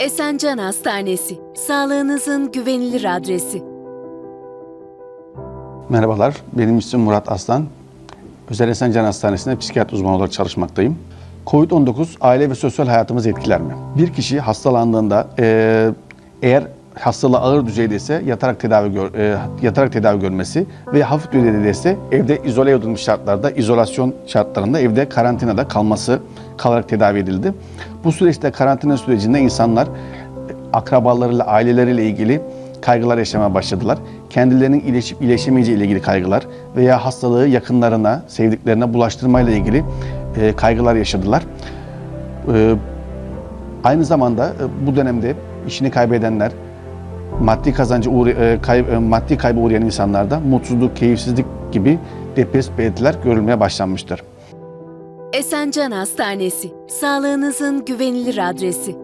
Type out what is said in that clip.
Esencan Hastanesi, sağlığınızın güvenilir adresi. Merhabalar, benim ismim Murat Aslan. Özel Esencan Hastanesi'nde psikiyatri uzmanı olarak çalışmaktayım. Covid-19 aile ve sosyal hayatımızı etkiler mi? Bir kişi hastalandığında eğer hastalığı ağır düzeydeyse yatarak tedavi gör, eee, yatarak tedavi görmesi ve hafif düzeydeyse evde izole edilmiş şartlarda, izolasyon şartlarında evde karantinada kalması kalarak tedavi edildi. Bu süreçte karantina sürecinde insanlar akrabalarıyla, aileleriyle ilgili kaygılar yaşamaya başladılar. Kendilerinin iyileşip iyileşemeyeceği ile ilgili kaygılar veya hastalığı yakınlarına, sevdiklerine bulaştırmayla ilgili e, kaygılar yaşadılar. E, aynı zamanda e, bu dönemde işini kaybedenler, maddi kazancı uğra- e, kay- e, maddi kaybı uğrayan insanlarda mutsuzluk, keyifsizlik gibi depresif belirtiler görülmeye başlanmıştır. Esencan Hastanesi, sağlığınızın güvenilir adresi.